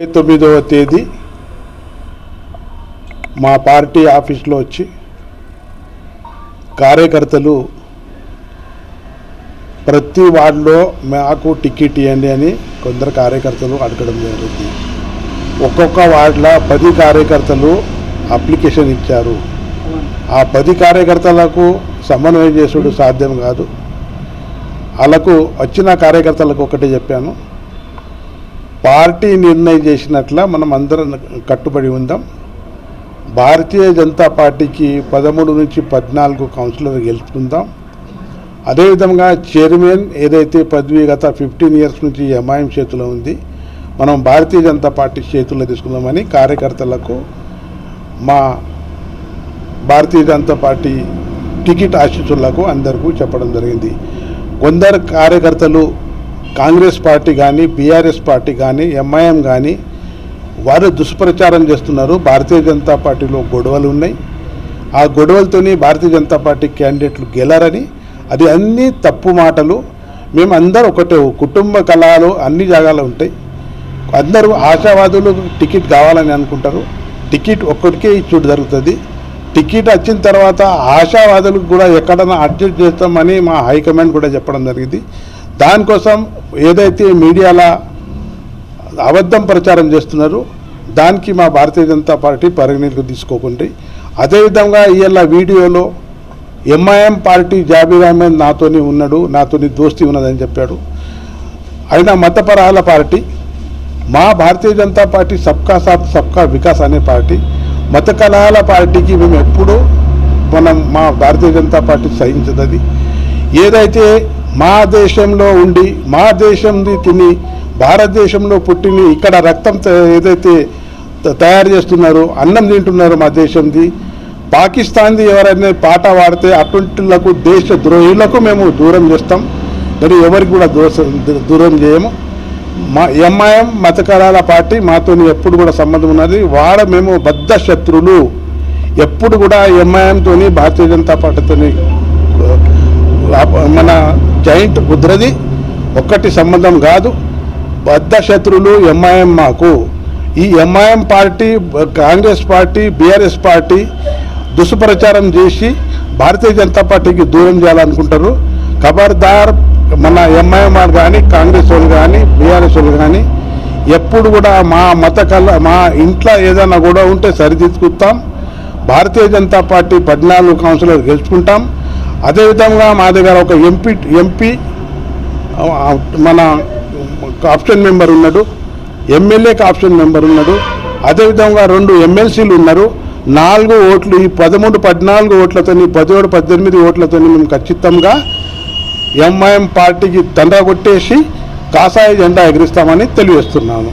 ఇరవై తొమ్మిదవ తేదీ మా పార్టీ ఆఫీస్లో వచ్చి కార్యకర్తలు ప్రతి వార్డులో మాకు టికెట్ ఇవ్వండి అని కొందరు కార్యకర్తలు అడగడం జరిగింది. ఒక్కొక్క వార్డులో పది కార్యకర్తలు అప్లికేషన్ ఇచ్చారు. ఆ పది కార్యకర్తలకు సమన్వయం చేసుడు సాధ్యం కాదు. వాళ్ళకు వచ్చిన కార్యకర్తలకు ఒకటే చెప్పాను. పార్టీ నిర్ణయం చేసినట్ల మనం అందరం కట్టుబడి ఉందాం. భారతీయ జనతా పార్టీకి పదమూడు నుంచి పద్నాలుగు కౌన్సిలర్ గెలుచుకుందాం. అదేవిధంగా చైర్మన్ ఏదైతే పదవి గత ఫిఫ్టీన్ ఇయర్స్ నుంచి ఎంఐఎం చేతిలో ఉంది మనం భారతీయ జనతా పార్టీ చేతుల్లో తీసుకుందామని కార్యకర్తలకు మా భారతీయ జనతా పార్టీ టికెట్ ఆశిస్తులకు అందరికీ చెప్పడం జరిగింది. కొందరు కార్యకర్తలు కాంగ్రెస్ పార్టీ కానీ బీఆర్ఎస్ పార్టీ కానీ ఎంఐఎం కానీ వారు దుష్ప్రచారం చేస్తున్నారు. భారతీయ జనతా పార్టీలో గొడవలు ఉన్నాయి. ఆ గొడవలతోనే భారతీయ జనతా పార్టీ క్యాండిడేట్లు గెలరని అది అన్ని తప్పు మాటలు. మేము అందరూ ఒకటే కుటుంబ కళలు అన్ని జాగాలో ఉంటాయి. అందరూ ఆశావాదులు టికెట్ కావాలని అనుకుంటారు. టికెట్ ఒక్కడికే ఇచ్చుడు జరుగుతుంది. టికెట్ వచ్చిన తర్వాత ఆశావాదులకు కూడా ఎక్కడైనా అడ్జస్ట్ చేస్తామని మా హైకమాండ్ కూడా చెప్పడం జరిగింది. దానికోసం ఏదైతే మీడియాలో అబద్ధం ప్రచారం చేస్తున్నారు దానికి మా భారతీయ జనతా పార్టీ పరిగణలోకి తీసుకోకుండా. అదేవిధంగా ఇవాళ వీడియోలో ఎంఐఎం పార్టీ జాబీర్ అహ్మద్ నాతోని ఉన్నాడు నాతోని దోస్తి ఉన్నదని చెప్పాడు. అయినా మతపరాల పార్టీ మా భారతీయ జనతా పార్టీ సబ్కా సాత్ సబ్కా వికాస్ అనే పార్టీ మత కళాల పార్టీకి మేము ఎప్పుడూ మనం మా భారతీయ జనతా పార్టీ సహించదది. ఏదైతే మా దేశంలో ఉండి మా దేశంది తిని భారతదేశంలో పుట్టిని ఇక్కడ రక్తం త- ఏదైతే తయారు చేస్తున్నారో అన్నం తింటున్నారో మా దేశంది పాకిస్తాన్ది ఎవరైనా పాట పాడితే అటువంటిలకు దేశ ద్రోహులకు మేము దూరం చేస్తాం. మరి ఎవరికి కూడా దూరం చేయము. మా ఎంఐఎం మతకరాల పార్టీ మాతో ఎప్పుడు కూడా సంబంధం ఉన్నది. వాడ మేము బద్ధ శత్రులు. ఎప్పుడు కూడా ఎంఐఎంతో భారతీయ జనతా పార్టీతో మన జాయింట్ కుదరది. ఒక్కటి సంబంధం కాదు. బద్ధ శత్రులు ఎంఐఎం మాకు. ఈ MIM party Congress party BRS party దుష్ప్రచారం చేసి భారతీయ జనతా పార్టీకి దూరం చేయాలనుకుంటారు. ఖబర్దార్ మన ఎంఐఎం వాళ్ళు కానీ కాంగ్రెస్ వాళ్ళు కానీ బీఆర్ఎస్ వాళ్ళు కానీ ఎప్పుడు కూడా మా మత కళ మా ఇంట్లో ఏదైనా కూడా ఉంటే సరిదిద్దుకుంటాం. భారతీయ జనతా పార్టీ పద్నాలుగు కౌన్సిలర్ గెలుచుకుంటాం. అదేవిధంగా మా దగ్గర ఒక ఎంపీ ఎంపీ మన ఆప్షన్ మెంబర్ ఉన్నాడు ఎమ్మెల్యేకి ఆప్షన్ మెంబర్ ఉన్నాడు అదేవిధంగా రెండు ఎమ్మెల్సీలు ఉన్నారు. నాలుగు ఓట్లు ఈ పదమూడు పద్నాలుగు ఓట్లతోని పదిహేడు పద్దెనిమిది ఓట్లతో మేము ఖచ్చితంగా ఎంఐఎం పార్టీకి తండ్ర కొట్టేసి కాషాయ జెండా ఎగిరిస్తామని తెలియజేస్తున్నాను.